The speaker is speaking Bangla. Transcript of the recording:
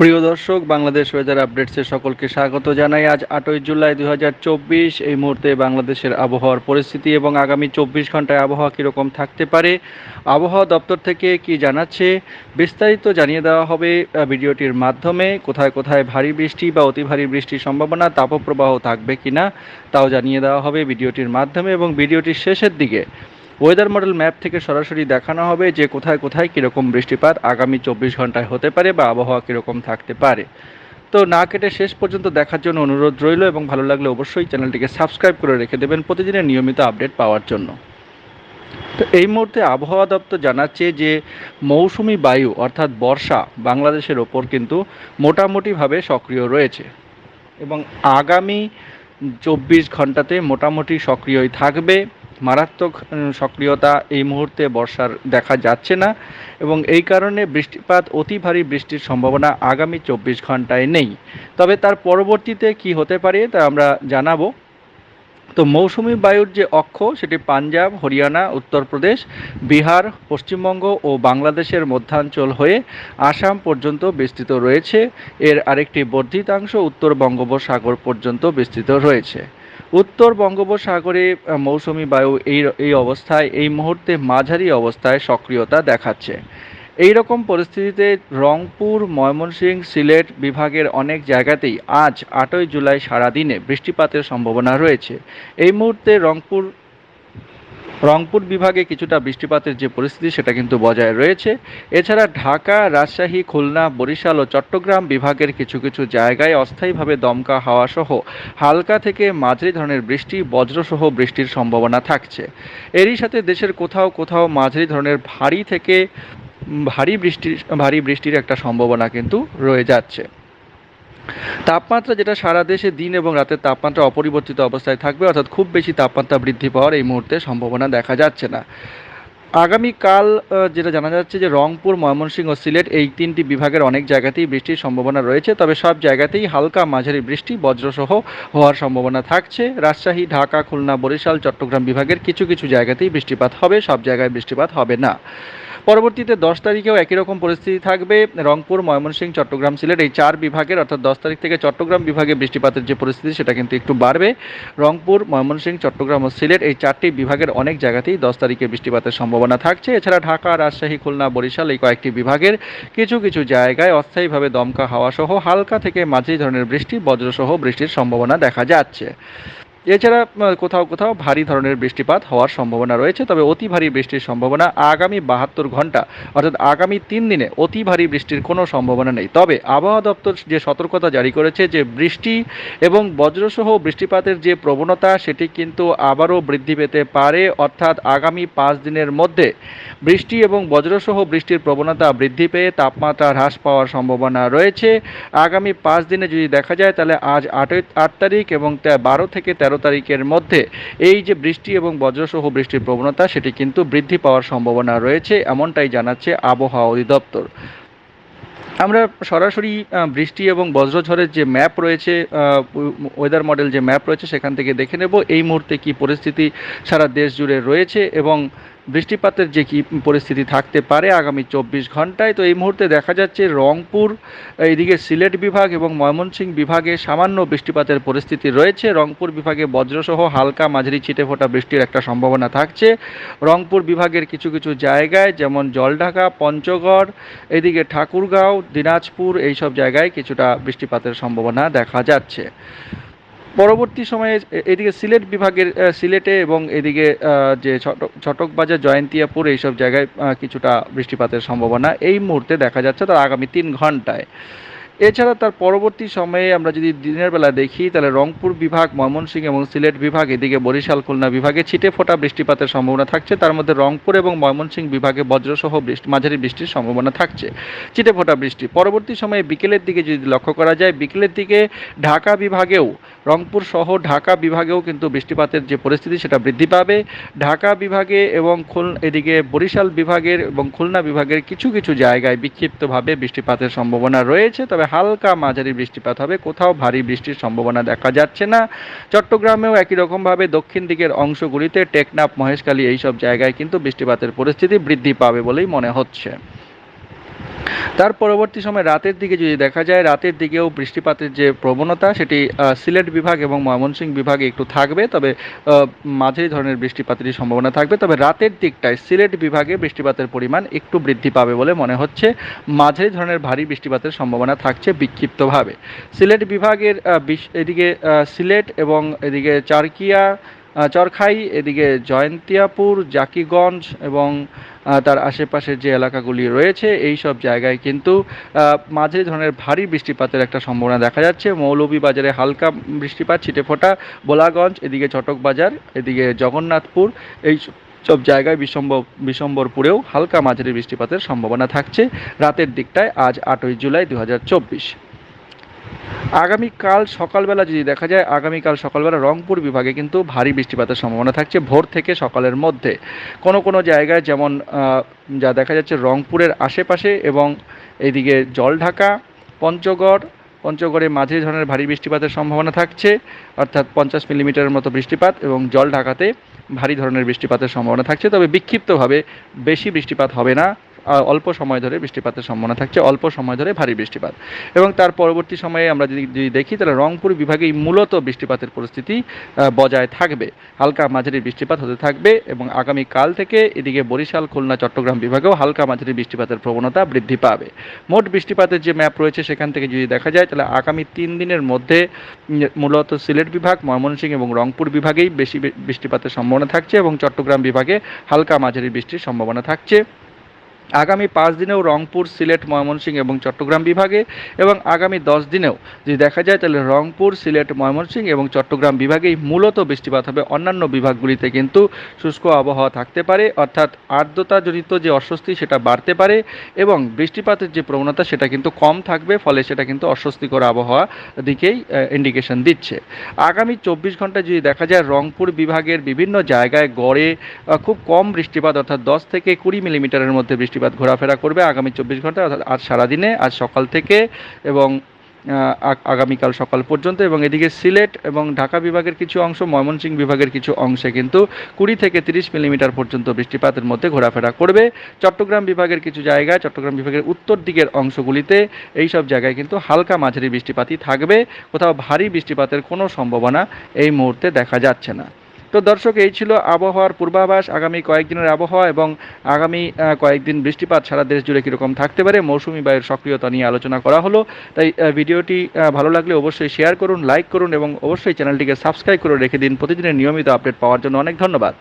প্রিয় দর্শক, বাংলাদেশ ওয়েদার আপডেটসে সকলকে স্বাগত জানাই। আজ আটই জুলাই দু হাজার চব্বিশ, এই মুহূর্তে বাংলাদেশের আবহাওয়ার পরিস্থিতি এবং আগামী চব্বিশ ঘন্টায় আবহাওয়া কীরকম থাকতে পারে, আবহাওয়া দপ্তর থেকে কি জানাচ্ছে বিস্তারিত জানিয়ে দেওয়া হবে ভিডিওটির মাধ্যমে। কোথায় কোথায় ভারী বৃষ্টি বা অতি ভারী বৃষ্টির সম্ভাবনা, তাপপ্রবাহ থাকবে কিনা, তাও জানিয়ে দেওয়া হবে ভিডিওটির মাধ্যমে এবং ভিডিওটির শেষের দিকে। ওয়েদার মডেল ম্যাপ থেকে সরাসরি দেখানো হবে যে কোথায় কোথায় কীরকম বৃষ্টিপাত আগামী চব্বিশ ঘন্টায় হতে পারে বা আবহাওয়া কীরকম থাকতে পারে। তো না কেটে শেষ পর্যন্ত দেখার জন্য অনুরোধ রইল এবং ভালো লাগলে অবশ্যই চ্যানেলটিকে সাবস্ক্রাইব করে রেখে দেবেন প্রতিদিনের নিয়মিত আপডেট পাওয়ার জন্য। তো এই মুহূর্তে আবহাওয়া দপ্তর জানাচ্ছে যে মৌসুমি বায়ু অর্থাৎ বর্ষা বাংলাদেশের ওপর কিন্তু মোটামুটিভাবে সক্রিয় রয়েছে এবং আগামী চব্বিশ ঘন্টাতে মোটামুটি সক্রিয়ই থাকবে। মারাত্মক সক্রিয়তা এই মুহূর্তে বর্ষার দেখা যাচ্ছে না এবং এই কারণে বৃষ্টিপাত অতি ভারী বৃষ্টির সম্ভাবনা আগামী চব্বিশ ঘন্টায় নেই। তবে তার পরবর্তীতে কি হতে পারে তা আমরা জানাব। তো মৌসুমি বায়ুর যে অক্ষ, সেটি পাঞ্জাব, হরিয়ানা, উত্তরপ্রদেশ, বিহার, পশ্চিমবঙ্গ ও বাংলাদেশের মধ্যাঞ্চল হয়ে আসাম পর্যন্ত বিস্তৃত রয়েছে। এর আরেকটি বর্ধিতাংশ উত্তর বঙ্গোপসাগর পর্যন্ত বিস্তৃত রয়েছে। উত্তর বঙ্গোপসাগরে মৌসুমি বায়ু এই এই অবস্থায়, এই মুহূর্তে মাঝারি অবস্থায় সক্রিয়তা দেখাচ্ছে। এই রকম পরিস্থিতিতে রংপুর ময়মনসিংহ সিলেট বিভাগের অনেক জায়গাতেই আজ আটই জুলাই সারাদিনে বৃষ্টিপাতের সম্ভাবনা রয়েছে। এই মুহূর্তে রংপুর রংপুর বিভাগে কিছুটা বৃষ্টিপাতের যে পরিস্থিতি, সেটা কিন্তু বজায় রয়েছে। এছাড়া ঢাকা, রাজশাহী, খুলনা, বরিশাল ও চট্টগ্রাম বিভাগের কিছু কিছু জায়গায় অস্থায়ীভাবে দমকা হাওয়া সহ হালকা থেকে মাঝারি ধরনের বৃষ্টি, বজ্রসহ বৃষ্টির সম্ভাবনা থাকছে। এরই সাথে দেশের কোথাও কোথাও মাঝারি ধরনের ভারী থেকে ভারী বৃষ্টির ভারী বৃষ্টির একটা সম্ভাবনা কিন্তু রয়ে যাচ্ছে। তাপমাত্রা যেটা সারা দেশে দিন এবং রাতের তাপমাত্রা অপরিবর্তিত অবস্থায় থাকবে, অর্থাৎ খুব বেশি তাপমাত্রা বৃদ্ধি পাওয়ার এই মুহূর্তে সম্ভাবনা দেখা যাচ্ছে না। আগামীকাল যেটা জানা যাচ্ছে যে রংপুর, ময়মনসিংহ, সিলেট এই তিনটি বিভাগের অনেক জায়গাতেই বৃষ্টির সম্ভাবনা রয়েছে, তবে সব জায়গাতেই হালকা মাঝারি বৃষ্টি, বজ্রসহ হওয়ার সম্ভাবনা থাকছে। রাজশাহী, ঢাকা, খুলনা, বরিশাল, চট্টগ্রাম বিভাগের কিছু কিছু জায়গাতেই বৃষ্টিপাত হবে, সব জায়গায় বৃষ্টিপাত হবে না। পরবর্তীতে দশ তারিখেও একই রকম পরিস্থিতি থাকবে। রংপুর, ময়মনসিংহ, চট্টগ্রাম সিলেট এই চার বিভাগের, অর্থাৎ দশ তারিখ থেকে চট্টগ্রাম বিভাগে বৃষ্টিপাতের যে পরিস্থিতি, সেটা কিন্তু একটু বাড়বে। রংপুর, ময়মনসিংহ, চট্টগ্রাম ও সিলেট এই চারটি বিভাগের অনেক জায়গাতেই দশ তারিখে বৃষ্টিপাতের সম্ভাবনা থাকছে। এছাড়া ঢাকা, রাজশাহী, খুলনা, বরিশাল এই কয়েকটি বিভাগের কিছু কিছু জায়গায় অস্থায়ীভাবে দমকা হাওয়া সহ হালকা থেকে মাঝারি ধরনের বৃষ্টি, বজ্রসহ বৃষ্টির সম্ভাবনা দেখা যাচ্ছে। এছাড়া কোথাও কোথাও ভারী ধরনের বৃষ্টিপাত হওয়ার সম্ভাবনা রয়েছে, তবে অতি ভারী বৃষ্টির সম্ভাবনা আগামী বাহাত্তর ঘণ্টা, অর্থাৎ আগামী তিন দিনে অতি ভারী বৃষ্টির কোনো সম্ভাবনা নেই। তবে আবহাওয়া দপ্তর যে সতর্কতা জারি করেছে যে বৃষ্টি এবং বজ্রসহ বৃষ্টিপাতের যে প্রবণতা, সেটি কিন্তু আবারও বৃদ্ধি পেতে পারে, অর্থাৎ আগামী পাঁচ দিনের মধ্যে বৃষ্টি এবং বজ্রসহ বৃষ্টির প্রবণতা বৃদ্ধি পেয়ে তাপমাত্রা হ্রাস পাওয়ার সম্ভাবনা রয়েছে। আগামী পাঁচ দিনে যদি দেখা যায়, তাহলে আজ আটই, আট তারিখ এবং বারো থেকে তেরো তারিখের মধ্যে। এই যে বৃষ্টি এবং বজ্রসহ বৃষ্টির প্রবণতা, সেটি কিন্তু বৃদ্ধি পাওয়ার সম্ভাবনা রয়েছে, এমনটাই জানাচ্ছে আবহাওয়া অধিদপ্তর। আমরা সরাসরি বৃষ্টি এবং বজ্রঝড়ের যে ম্যাপ রয়েছে ওয়েদার মডেল যে ম্যাপ রয়েছে, সেখান থেকে দেখে নেব এই মুহূর্তে কি পরিস্থিতি সারা দেশ জুড়ে রয়েছে এবং বৃষ্টিপাতের যে কি পরিস্থিতি থাকতে পারে আগামী চব্বিশ ঘন্টায়, তো এই মুহূর্তে দেখা যাচ্ছে রংপুর, এইদিকে সিলেট বিভাগ এবং ময়মনসিংহ বিভাগে সামান্য বৃষ্টিপাতের পরিস্থিতি রয়েছে। রংপুর বিভাগে বজ্রসহ হালকা মাঝারি ছিটেফোঁটা বৃষ্টির একটা সম্ভাবনা থাকছে। রংপুর বিভাগের কিছু কিছু জায়গায় যেমন জলঢাকা, পঞ্চগড় এদিকে ঠাকুরগাঁও, দিনাজপুর, এইসব জায়গায় কিছুটা বৃষ্টিপাতের সম্ভাবনা দেখা যাচ্ছে। পরবর্তী সময়ে এদিকে সিলেট বিভাগের সিলেটে এবং এদিকে যে ছটক ছটকবাজার, জয়ন্তিয়াপুর এইসব জায়গায় কিছুটা বৃষ্টিপাতের সম্ভাবনা এই মুহূর্তে দেখা যাচ্ছে। তার আগামী তিন ঘন্টায় এছাড়া তার পরবর্তী সময়ে আমরা যদি দিনের বেলা দেখি, তাহলে রংপুর বিভাগ, ময়মনসিংহ এবং সিলেট বিভাগ, এদিকে বরিশাল, খুলনা বিভাগে ছিটে ফোটা বৃষ্টিপাতের সম্ভাবনা থাকছে। তার মধ্যে রংপুর এবং ময়মনসিংহ বিভাগে বজ্রসহ বৃষ্টি, মাঝারি বৃষ্টির সম্ভাবনা থাকছে। ছিটে ফোটা বৃষ্টি। পরবর্তী সময়ে বিকেলের দিকে যদি লক্ষ্য করা যায়, বিকেলের দিকে ঢাকা বিভাগেও, রংপুর সহ ঢাকা বিভাগেও কিন্তু বৃষ্টিপাতের যে পরিস্থিতি, সেটা বৃদ্ধি পাবে। ঢাকা বিভাগে এবং খুল, এদিকে বরিশাল বিভাগের এবং খুলনা বিভাগের কিছু কিছু জায়গায় বিক্ষিপ্তভাবে বৃষ্টিপাতের সম্ভাবনা রয়েছে। তবে হালকা মাঝারি বৃষ্টিপাত হবে। কোথাও ভারী বৃষ্টির সম্ভাবনা দেখা যাচ্ছে না। চট্টগ্রামেও একই রকমভাবে দক্ষিণ দিকের অংশগুলিতে টেকনাফ, মহেশখালী এইসব জায়গায় কিন্তু বৃষ্টিপাতের পরিস্থিতি বৃদ্ধি পাবে বলেই মনে হচ্ছে। তার পরবর্তী সময় রাতের দিকে যদি দেখা যায়, রাতের দিকেও বৃষ্টিপাতের যে প্রবণতা, সেটি সিলেট বিভাগ এবং ময়মনসিংহ বিভাগে একটু থাকবে। তবে মাঝারি ধরনের বৃষ্টিপাতেরই সম্ভাবনা থাকবে। তবে রাতের দিকটায় সিলেট বিভাগে বৃষ্টিপাতের পরিমাণ একটু বৃদ্ধি পাবে বলে মনে হচ্ছে। মাঝারি ধরনের ভারী বৃষ্টিপাতের সম্ভাবনা থাকছে বিক্ষিপ্তভাবে। সিলেট বিভাগের এদিকে সিলেট এবং এদিকে চারকিয়া চরখাই, এদিকে জয়ন্তিয়াপুর, জাকিগঞ্জ এবং তার আশেপাশের যে এলাকাগুলি রয়েছে, এই সব জায়গায় কিন্তু মাঝারি ধরনের ভারী বৃষ্টিপাতের একটা সম্ভাবনা দেখা যাচ্ছে। মৌলভীবাজারে হালকা বৃষ্টিপাত, ছিটেফোঁটা, বোলাগঞ্জ, এদিকে চটক বাজার এদিকে জগন্নাথপুর, এই সব জায়গায় বিশম্বর বিশম্বরপুরেও হালকা মাঝারি বৃষ্টিপাতের সম্ভাবনা থাকছে। রাতের দিকটায় আজ আটই জুলাই দু হাজার চব্বিশ। আগামীকাল সকালবেলা যদি দেখা যায়, আগামীকাল সকালবেলা রংপুর বিভাগে কিন্তু ভারী বৃষ্টিপাতের সম্ভাবনা থাকছে ভোর থেকে সকালের মধ্যে। কোনো কোনো জায়গায় যেমন যা দেখা যাচ্ছে রংপুরের আশেপাশে এবং এইদিকে জলঢাকা, পঞ্চগড়, পঞ্চগড়ে মাঝে ধরনের ভারী বৃষ্টিপাতের সম্ভাবনা থাকছে, অর্থাৎ পঞ্চাশ মিলিমিটারের মতো বৃষ্টিপাত এবং জল ঢাকাতে ভারী ধরনের বৃষ্টিপাতের সম্ভাবনা থাকছে। তবে বিক্ষিপ্তভাবে বেশি বৃষ্টিপাত হবে না। অল্প সময় ধরে বৃষ্টিপাতের সম্ভাবনা থাকছে, অল্প সময় ধরে ভারী বৃষ্টিপাত। এবং তার পরবর্তী সময়ে আমরা যদি যদি দেখি, তাহলে রংপুর বিভাগেই মূলত বৃষ্টিপাতের পরিস্থিতি বজায় থাকবে। হালকা মাঝারি বৃষ্টিপাত হতে থাকবে এবং আগামী কাল থেকে এদিকে বরিশাল, খুলনা, চট্টগ্রাম বিভাগেও হালকা মাঝারি বৃষ্টিপাতের প্রবণতা বৃদ্ধি পাবে। মোট বৃষ্টিপাতের যে ম্যাপ রয়েছে, সেখান থেকে যদি দেখা যায়, তাহলে আগামী তিন দিনের মধ্যে মূলত সিলেট বিভাগ, ময়মনসিংহ এবং রংপুর বিভাগেই বেশি বৃষ্টিপাতের সম্ভাবনা থাকছে এবং চট্টগ্রাম বিভাগে হালকা মাঝারি বৃষ্টির সম্ভাবনা থাকছে। আগামী পাঁচ দিনেও রংপুর, সিলেট, ময়মনসিংহ এবং চট্টগ্রাম বিভাগে এবং আগামী দশ দিনেও যদি দেখা যায় তাহলে রংপুর, সিলেট, ময়মনসিংহ এবং চট্টগ্রাম বিভাগেই মূলত বৃষ্টিপাত হবে। অন্যান্য বিভাগগুলিতে কিন্তু শুষ্ক আবহাওয়া থাকতে পারে, অর্থাৎ আর্দ্রতাজনিত যে অস্বস্তি সেটা বাড়তে পারে এবং বৃষ্টিপাতের যে প্রবণতা সেটা কিন্তু কম থাকবে, ফলে সেটা কিন্তু অস্বস্তিকর আবহাওয়া দিকেই ইন্ডিকেশন দিচ্ছে। আগামী চব্বিশ ঘণ্টা যদি দেখা যায় রংপুর বিভাগের বিভিন্ন জায়গায় গড়ে খুব কম বৃষ্টিপাত, অর্থাৎ দশ থেকে কুড়ি মিলিমিটারের মধ্যে বৃষ্টিপাত ঘোরাফেরা করবে আগামী চব্বিশ ঘণ্টা, অর্থাৎ আজ সারাদিনে, আজ সকাল থেকে এবং আগামীকাল সকাল পর্যন্ত এবং এদিকে সিলেট এবং ঢাকা বিভাগের কিছু অংশ, ময়মনসিংহ বিভাগের কিছু অংশে কিন্তু কুড়ি থেকে তিরিশ মিলিমিটার পর্যন্ত বৃষ্টিপাতের মধ্যে ঘোরাফেরা করবে। চট্টগ্রাম বিভাগের কিছু জায়গায়, চট্টগ্রাম বিভাগের উত্তর দিকের অংশগুলিতে এই সব জায়গায় কিন্তু হালকা মাঝারি বৃষ্টিপাতই থাকবে। কোথাও ভারী বৃষ্টিপাতের কোনো সম্ভাবনা এই মুহূর্তে দেখা যাচ্ছে না। তো দর্শক, এই ছিল আবহাওয়ার পূর্বাভাস। আগামী কয়েকদিনের আবহাওয়া এবং আগামী কয়েকদিন বৃষ্টিপাত সারা দেশ জুড়ে কীরকম থাকতে পারে, মৌসুমি বায়ুর সক্রিয়তা নিয়ে আলোচনা করা হলো। তাই ভিডিওটি ভালো লাগলে অবশ্যই শেয়ার করুন, লাইক করুন এবং অবশ্যই চ্যানেলটিকে সাবস্ক্রাইব করে রেখে দিন। প্রতিদিনের নিয়মিত আপডেট পাওয়ার জন্য অনেক ধন্যবাদ।